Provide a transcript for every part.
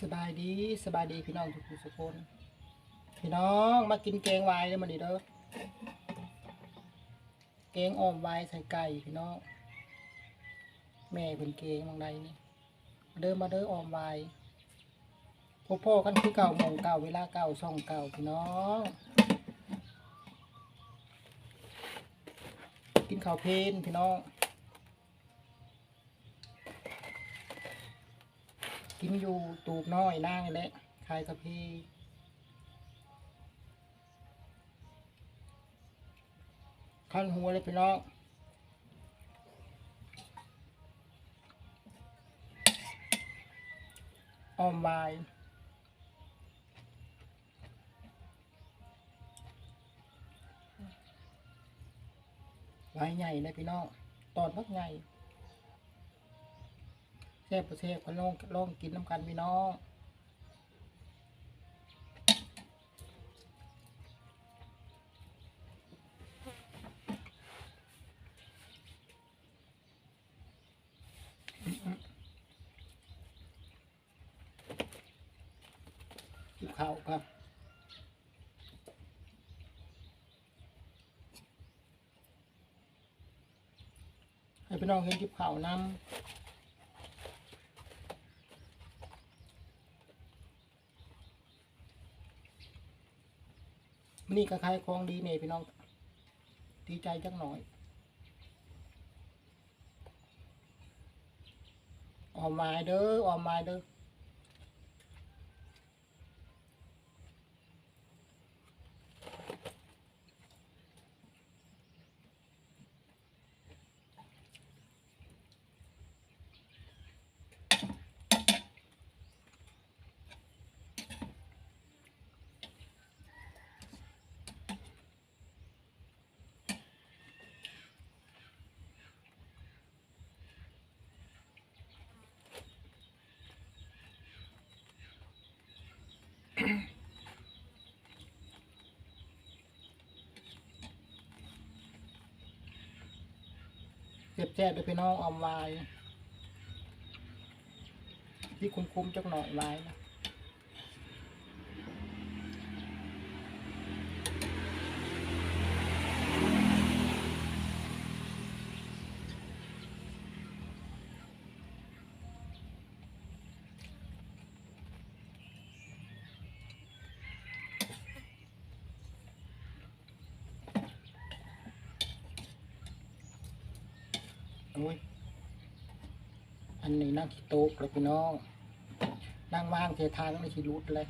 สบายดีสบายดีพี่น้องทุกทุกคน พี่น้องมากินแกงวายเลยมาดิเด้อแกงอ้อมวายใส่ไก่พี่น้อง แม่เป็นแกงบางใดนี่เด้อมาเด้ออ้อมวายพ่อพ่อกันคือเก่าโมงเก่าเวลาเก่าช่องเก่าพี่น้อง กินข้าวเพลนพี่น้อง กินอยู่ตูบน้อยนั่งนี่แหละขายกาแฟขั้นหัวเลยพี่น้องออมวายวายใหญ่เลยพี่น้องตอดบักใหญ่ แซ่บประเทศก็ลองลองกินน้ำกันพี่น้องกินข้าวครับให้พี่น้องเห็นกิบข้าวนำ มันนี่ก็ขายของดีเนี่ยพี่น้องดีใจจังหน่อยออกมาเด้อออกมาเด้อ เจ็บแจ๊บด้วยพี่น้องออมวายที่คุ้มๆจักหน่อยไว้นะ โอ้ยอันนี้นั่งที่โต๊ะเลยพี่น้องนั่งว่างเททางไม่ชิรุดเลย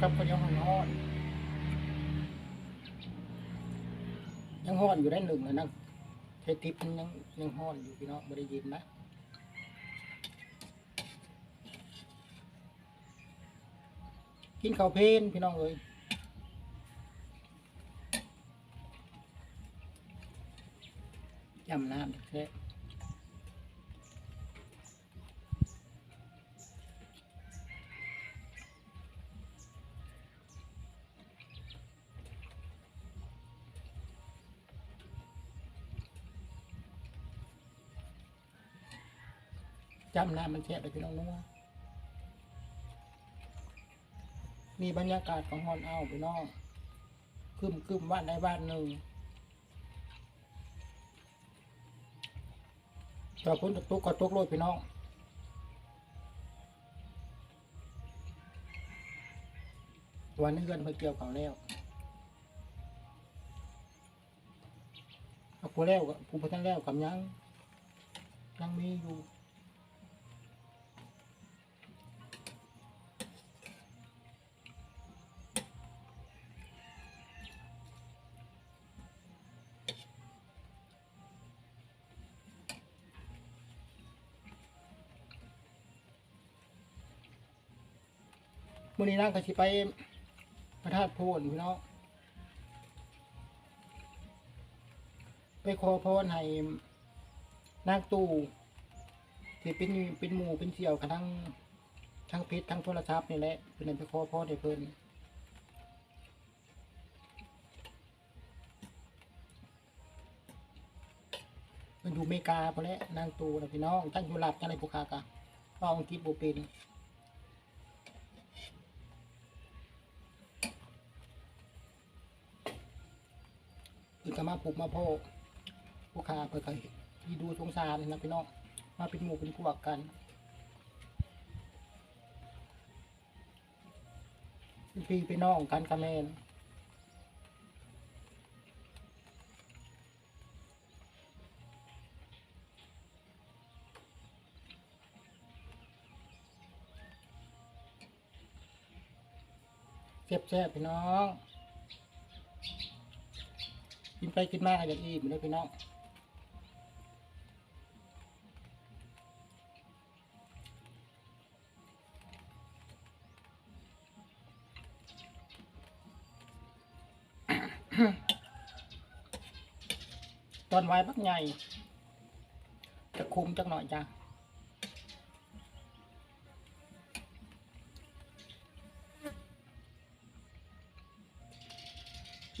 กับคนยังหอนหอน ยังหอนอยู่ได้หนึ่งเลยนะเทติปมันยังยังหอนอยู่พี่น้องไม่ได้ยินนะกินข้าวเพลนพี่น้องเลยยำน้ำแค่ จำน้ำมันแท้เลยพี่น้องนัวมีบรรยากาศของฮอนเอาพี่น้องคึมคึมบ้านใดบ้านหนึ่งแต่พ้นตุกก็ตุกโลดพี่น้องวันนี้เงินไปเกี่ยวเขาแล้วเอาผู้แล้วก็ผู้พัฒนแล้วกับยังยังมีอยู่ มื่อนี้นั่งก็สิไปพระธาตุโพนพี่น้องไปขอพรให้นางตู่ที่เป็นเป็นหมู่เป็นเสี่ยวกันทั้งทั้งเพชรทั้งโทรศัพท์นี่แหละเพิ่นให้ไปขอพรให้เพิ่นมันอยู่เมกาพอแล้วนางตู่นะพี่น้องตั้งอยู่หลับจังไรพวกขากะเว้าอังกฤษบ่เป็น เพิ่นก็มาปลูกมาโพกพวกขาเพิ่นก็ที่ดูสงสารนะพี่น้องมาเป็นหมู่เป็นพวกกันเป็นพี่เป็นน้องกันกับแม่นแซ่บพี่น้อง ไปกินมากอย่ากอิ่มเลยพี่น้องตอนไว้บักใหญ่จะคุมจักหน่อยจ้ะ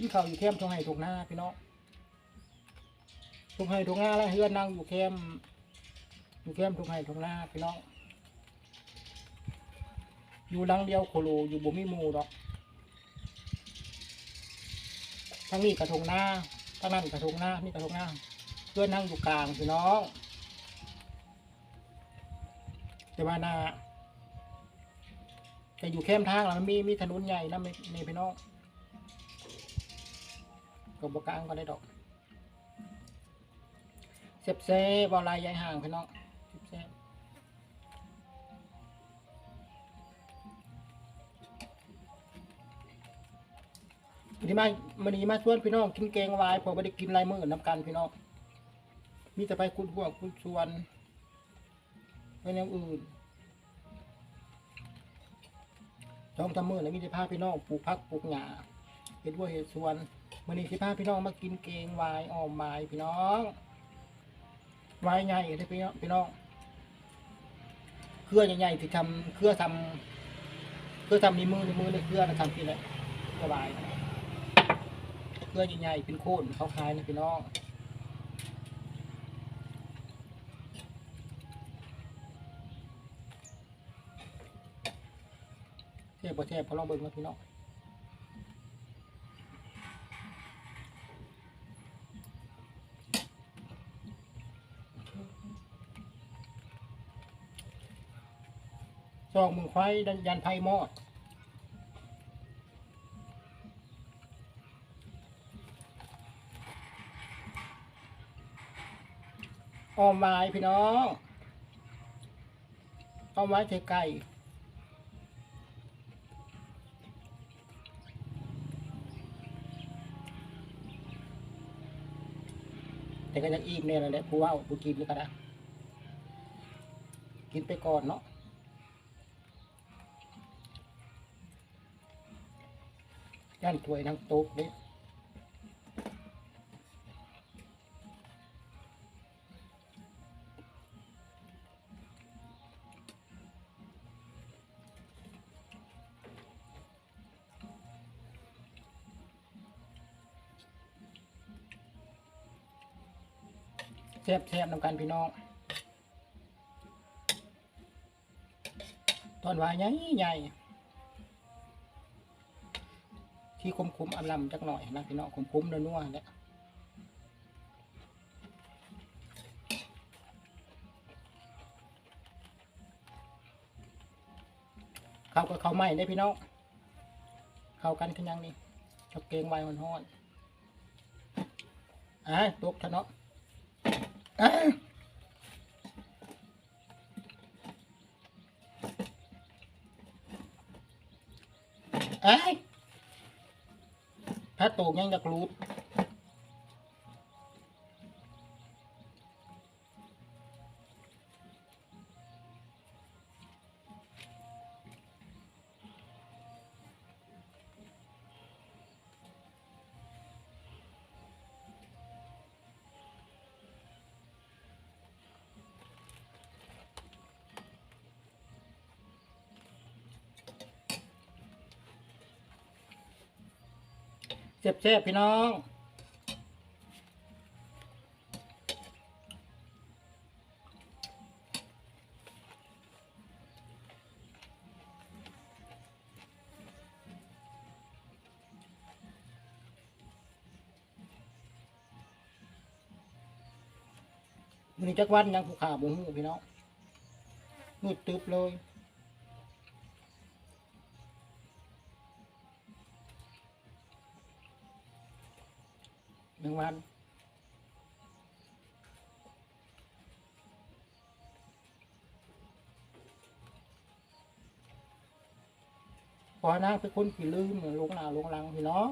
กินข้าวอยู่แคมป์ทงไห้ทงหน้าพี่น้องทงไห้ทงหน้าแล้วเฮือนนั่งอยู่แคมป์อยู่แคมป์ทงไห้ทงหน้าพี่น้องอยู่หลังเดียวโคโลอยู่บ่มีหมู่ดอกทั้งนี้กระทงหน้าทั้งนั้นกระทงหน้านี่กระทงหน้าเพื่อนนั่งอยู่กลางพี่น้องแต่ว่าหนาจะอยู่เข้มทางแล้วมันมีมีถนนใหญ่นะไม่ไม่พี่น้อง กับบกลางก็ได้ดอกเซฟเซ่บอลายใหญ่ห่างพี่น้องเซฟเซ่วันนี้มาวันนี้มาชวนพี่น้องกินแกงวายพอไม่ได้กินลายมือน้ำกันพี่น้อง มีแต่ไปคุณพวกคุณชวนไปแนวอื่นจองทำมือแล้วมีแต่พาพี่น้องปลูกพักปลูกหญ้าเห็ดวัวเห็ดสวน วันนี้สิพาพี่น้องมากินเกงวายออมวายพี่น้องวายใหญ่เลยพี่น้องพี่น้องเครือใหญ่ๆที่ทำเครือทำเครือทำในมือในมือในเครือนะทำที่ไหนสบายเครือใหญ่ๆเป็นโคนเขาขายนะพี่น้องเทพประเทศพอลองเบิ่งแล้วพี่น้อง องมึงไฟดันยันไฟมอดออมไม้พี่น้องออมไม้เทไก่แต่ก็ยังอีกเนี่ยแหละผู้ว่าผู้กินนี่ก็ได้กินไปก่อนเนาะ ย่านถวยทั้งโต๊ะนี่แซ่บแซ่บนำกันพี่น้อง ตอนวายใหญ่ใหญ่ ที่คมคุมๆอลำจักหน่อยนะพี่น้องคมคุมๆนัวๆเนี่ยเข้ากับเขาวไหม้ได้พี่น้องเข้ากันขึ้นยังนี่กับเกงไวมันฮ้อนอะตกทะเนาะอะเอ้ย ถ้าตกยังอยากรูด เจ็บแซ่บพี่น้องมีจักวันยังผู้ขาบ่ฮู้พี่น้องมืดตึบเลย หนึ่งวันพอนางเป็นคนขี้ลืมเหมือนลงหนาลงหลังพี่น้อง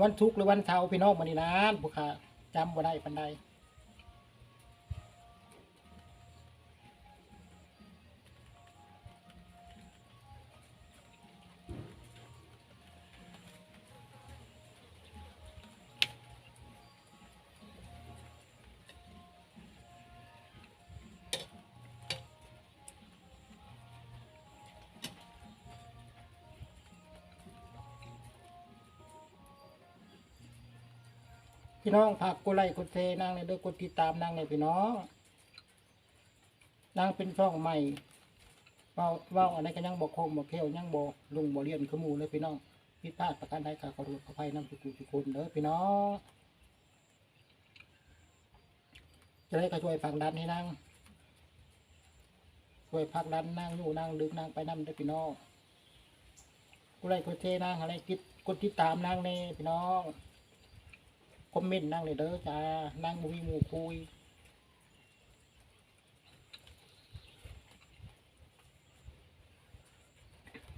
วันทุกหรือวันเสาร์พี่น้องมานี่นะผู้ขาจำบ่ได้ปันใด พี่น้องฝากกดไลค์กดแชร์นางในเด้อกดติดตามนางในพี่น้องนางเป็นช่องใหม่เว้าเว้าอะไรก็ยังบอกคงบอกเขียวยังบอกลุงบอกเรียนขมูเลยพี่น้องพิดพลาดประการใดก็ขอโทษขออภัยนำทุกทุกคนเด้อพี่น้องจะได้ก็ช่วยฝากดันให้นางช่วยพักดันนางอยู่นางดึกนางไปนำเด้อพี่น้องกดไลค์กดแชร์นางอะไรกิดกดติดตามนางในพี่น้อง คอมเมนต์นั่งเลยเด้อจ้านั่งมุยมูคุย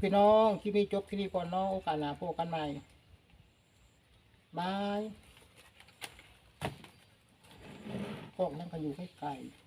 พี่น้องที่มีจบที่นี่ก่อนน้องโอกาสหน้าพบกันใหม่บายพวกนั่งกันอยู่ใกล้ๆ